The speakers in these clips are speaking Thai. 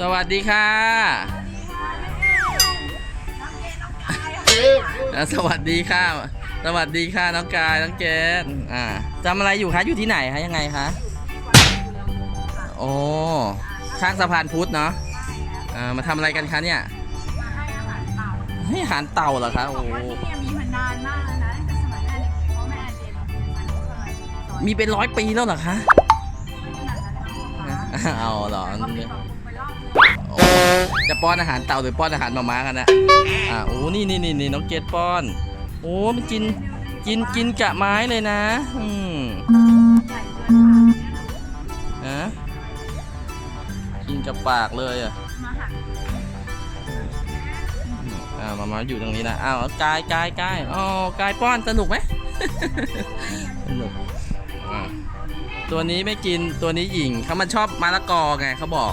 สวัสดีค่ะอะสวัสดีค่ะ สวัสดีค่ะน้องกายน้องเกดอ่าทำอะไรอยู่คะ อยู่ที่ไหนคะ ยังไงคะ โอ้ ข้างสะพานพุทธเนาะอ่ามาทำอะไรกันคะเนี่ย ให้อาหารเต่าเหรอคะโอ้บอกว่าที่เนี่ยมีมานานมากแล้วนะตั้งแต่สมัยแม่เด็กๆเพราะแม่เรียนโรงเรียนมันก็เลยสอนมีเป็นร้อยปีแล้วเหรอคะขนาดนั้นนะคะเอาเหรอ โอ้จะป้อนอาหารเต่าหรือป้อนอาหารหมาม้ากันนะอ่าโอ้นี่นี่นี่นี่น้องเกดป้อน โอ้มันกินกินกินกะไม้เลยนะ อืมใหญ่เกินปากเนี่ยฮะกินกับปากเลยอะมาหักอ่าหมาม้าอยู่ตรงนี้นะอ้าวกายกายกายอ๋อกายป้อนสนุกไหมสนุกอ่าตัวนี้ไม่กินตัวนี้หญิงเขามันชอบมะละกอไงเขาบอก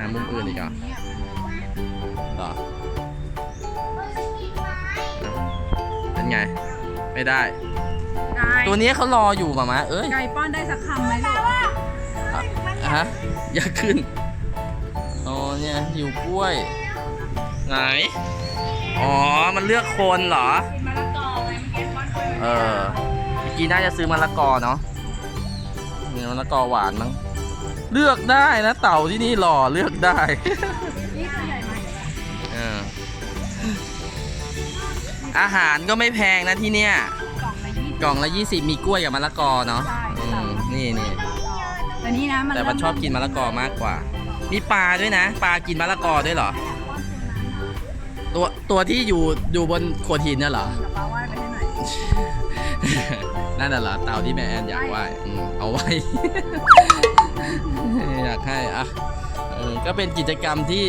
หามุมอื่นดีกว่าหามุมอื่นดีกว่าเหรอเป็นไง ไม่ได้ไก่ตัวนี้เขารออยู่หมามาเอ้ยไก่ป้อนได้สักคำไหมลูกอะฮะอย่าขึ้นอ๋อเนี่ยหิวกล้วย ไหน อ๋อ มันเลือกคนเหรอกินมะละกอไงเมื่อกี้ป้อนไปเออเมื่อกี้น่าจะซื้อมะละกอเนาะมีมะละกอหวานมั้ง เลือกได้นะเต่าที่นี่หล่อเลือกได้นี่ตัวใหญ่ไหมเอออาหารก็ไม่แพงนะที่เนี่ยกล่องละยี่สิบกล่องละ20 มีกล้วยกับมะละกอเนาะใช่อืมนี่นี่แต่นี่นะมันแต่มันชอบกินมะละกอมากกว่า มีปลาด้วยนะ ปลากินมะละกอด้วยเหรอ ตัวตัวที่อยู่อยู่บนโขดหินเนี่ยเหรอปลาว่ายไปให้หน่อยนั่นน่ะเหรอเต่าที่แม่แอนอยากไหว้อืมเอาไว้ อยากให้อะเออก็เป็นกิจกรรมที่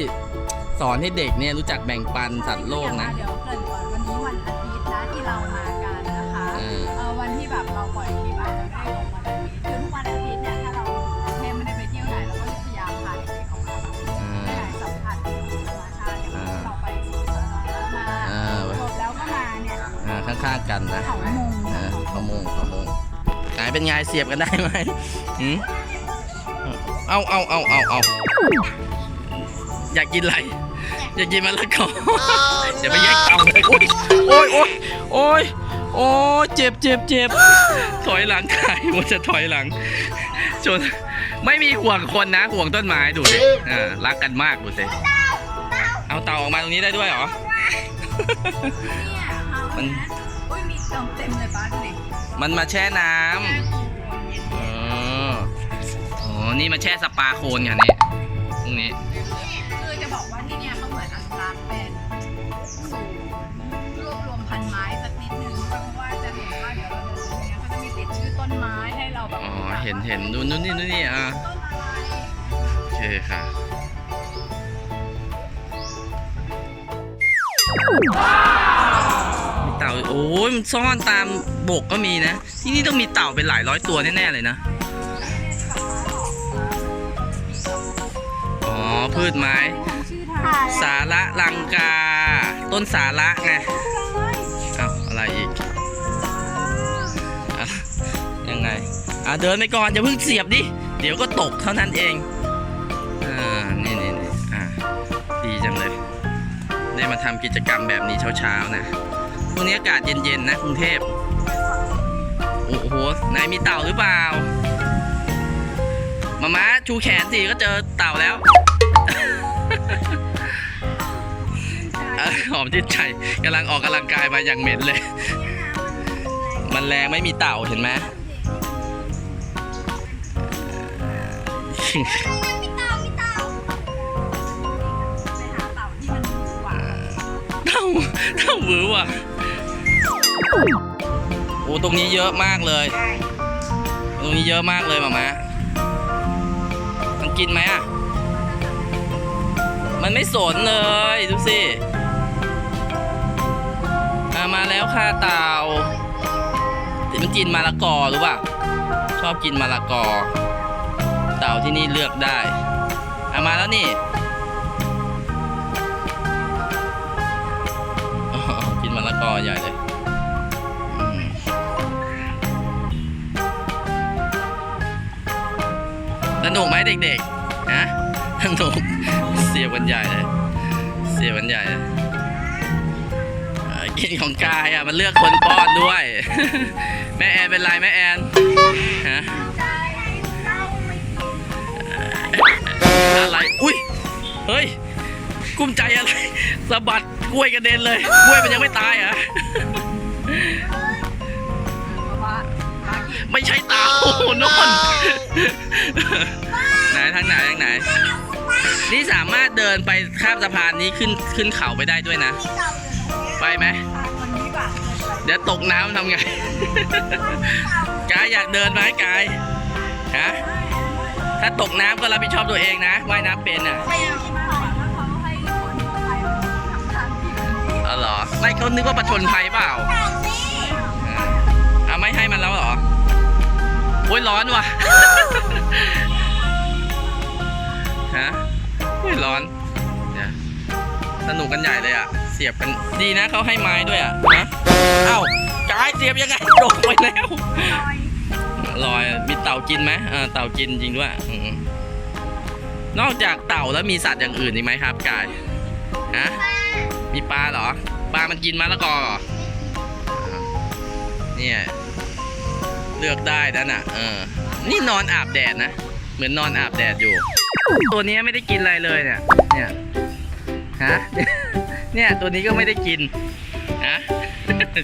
สอนให้เด็กเนี่ยรู้จักแบ่งปันสัตว์โลกนะ เดี๋ยวเกรินก่อนวันนี้วันอาทิตย์นะที่เรามากันนะคะเออ เออวันที่แบบเราปล่อยคลิปอาจจะไม่ได้ลงวันอาทิตย์คือทุกวันอาทิตย์เนี่ยถ้าเราแค่ไม่ได้ไปเที่ยวไหนเราก็พยายามพาเด็กๆออกมาแบบเอให้อได้สัมผัสกับธรรมชาติอย่างที่เราไปสวนสาธารณะเอมาอจบแล้วก็มาเนี่ยอ่าข้างๆกันนะเขาโมงเออขโมงขโมงไหนเป็นไงเสียบกันได้ไหมหืม เอาเอาเอาเอาเอาอยากกินอะไร อยากกินมะละกอเดี๋ยวไปแยกเตาเลยโอ้ยโอ้ยโอ้ยโอ้ยเจ็บเจ็บเจ็บถอยหลังใครมันจะถอยหลังจนไม่มีห่วงคนนะห่วงต้นไม้ดูสิอ่ารักกันมากดูสิเอาเต่าออกมาตรงนี้ได้ด้วยเหรอเนี่ยเขามันนะอุ้ยมีเติมเต็มเลยป้าดูดิมันมาแช่น้ำ นี่มาแช่สปาโคลนกันนี่ตรงนี้ คือจะบอกว่าที่เนี่ยเขาเหมือนอนุรักษ์เป็นศูนย์รวบรวมพันไม้สักนิดนึงเพราะว่าจะเห็นว่าเดี๋ยวเราเดินตรงเนี้ยเขาจะมีติดชื่อต้นไม้ให้เราแบบอ๋อ เห็นเห็นดูนู่นนี่นู่นนี่อะ ต้นอะไรโอเคค่ะ มีเต่า โอ้ยมันซ่อนตามบกก็มีนะ ที่นี่ต้องมีเต่าเป็นหลายร้อยตัวแน่ๆเลยนะ พืชไม้ สาระลังกา ต้นสาระไงเอาอะไรอีกอยังไงอะเดินไปก่อนอย่าเพิ่งเสียบดิ เดี๋ยวก็ตกเท่านั้นเองอ่านี่นี่นี่อะดีจังเลย ได้มาทำกิจกรรมแบบนี้เช้าๆนะพรุ่งนี้อากาศเย็นๆนะกรุงเทพโอ้โหนายมีเต่าหรือเปล่ามาม้าชูแขนสิก็เจอเต่าแล้ว หอมจิตใจกำลังออกกำลังกายมาอย่างเหม็นเลย มันแรงไม่มีเต่าเห็นไหมเต่าเต่าหวือว่ะโอ้ตรงนี้เยอะมากเลย ตรงนี้เยอะมากเลยหมามามันกินไหมอะ มันไม่สนเลย ดูสิ มาแล้วค่ะเต่ามันกินมะละกอหรือเปล่าชอบกินมะละกอ เต่าที่นี่เลือกได้อะมาแล้วนี่กินมะละกอใหญ่เลยสนุกไหมเด็กๆ ฮะสนุกเสียบันใหญ่เลย เสียบันใหญ่เลย กินของกายอะมันเลือกคนป้อนด้วย แม่แอนเป็นไรแม่แอนฮะอะไรอุ้ยเฮ้ยกุ้มใจอะไรสะบัดกล้วยกระเด็นเลยกล้วยมันยังไม่ตายอะไม่ใช่เต่าโน่นไหนทางไหนทางไหน นี่สามารถเดินไปข้ามสะพานนี้ขึ้นขึ้นเขาไปได้ด้วยนะ ไปไหมวันนี้แบบเดี๋ยวตกน้ำทำไง กายอยากเดินไหมกายฮะถ้าตกน้ำก็รับผิดชอบตัวเองนะว่ายน้ำเป็นอะไม่เอาที่มาว่าเขาให้คนทั่วไปทำทางที่ดีเอาเหรอไม่เขานึกว่าประชนภัยเปล่าอ่าเอาไม่ให้มันแล้วเหรอโอ้ยร้อนว่ะฮะโอ้ยร้อนเดี๋ยวสนุกกันใหญ่เลยอะเสียบกันดีนะเขาให้ไม้ด้วยอะนะเอ้ากายเสียบยังไงโดดไปแล้วลอยมีเต่ากินไหมเออเต่ากินจริงด้วยนอกจากเต่าแล้วมีสัตว์อย่างอื่นอีกไหมครับกายฮะมีปลาเหรอปลามันกินมะละกอเหรอเนี่ยเลือกได้นั่นน่ะเออนี่นอนอาบแดดนะ เหมือนนอนอาบแดดอยู่ ตัวนี้ไม่ได้กินอะไรเลยเนี่ยเนี่ยฮะ เนี่ยตัวนี้ก็ไม่ได้กินฮะ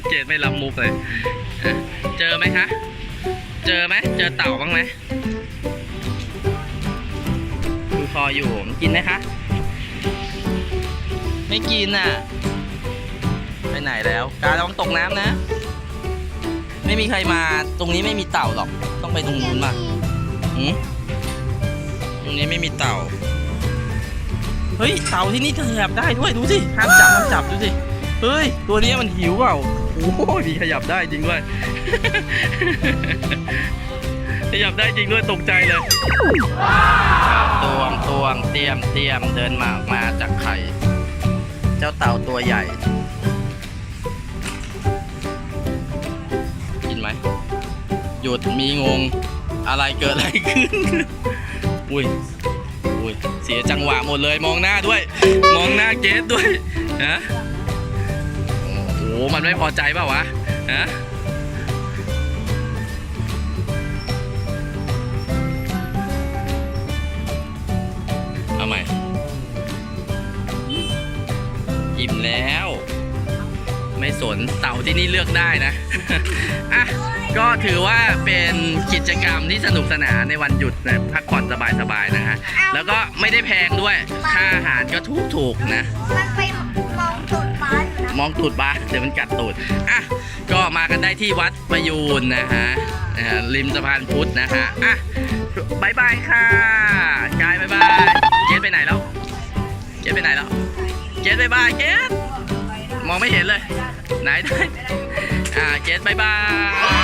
เจดไม่รับมุกเลยฮะเจอไหมคะ เจอไหมเจอเต่าบ้างไหมดูคออยู่มันกินไหมคะ ไม่กินอะ ไปไหนแล้ว การลองตกน้ำนะ ไม่มีใครมาตรงนี้ไม่มีเต่าหรอก ต้องไปตรงนู้นมาหืมตรงนี้ไม่มีเต่า เฮ้ยเต่าที่นี่ขยับได้ด้วยดูสิห้ามจับห้ามจับดูสิเฮ้ยตัวนี้มันหิวเปล่าโอ้โหดีขยับได้จริงด้วย ขยับได้จริงด้วยตกใจเลยตวงตวงเตรียมเตรียมเดินมาออกมาจากไข่เจ้าเต่าตัวใหญ่ กินไหมหยุดมีงงอะไรเกิดอะไรขึ้น อุ้ยอุ้ ยเสียจังหวะหมดเลยมองหน้าด้วย มองหน้าเกสด้วยนะโอ้โหมันไม่พอใจเปล่าวะฮะเอาใหม่อิ่มแล้ว ไม่สนเต่าที่นี่เลือกได้นะ อะ ก็ถือว่าเป็นกิจกรรมที่สนุกสนานในวันหยุดนะพักผ่อนสบายๆนะฮะ แล้วก็ไม่ได้แพงด้วย ค่าอาหารก็ถูกๆนะ มันไปมองตูดป้าอยู่นะมองตูดบ้าเดี๋ยวมันกัดตูด อะ ก็มากันได้ที่วัดประยูนนะฮะอ่าริมสะพานพุทธนะฮะ อะบายบายค่ะกายบายบายเกสไปไหนแล้วเกสไปไหนแล้วเกสบายบายเกส มองไม่เห็นเลย ไหนได้อ่าเกสบายบาย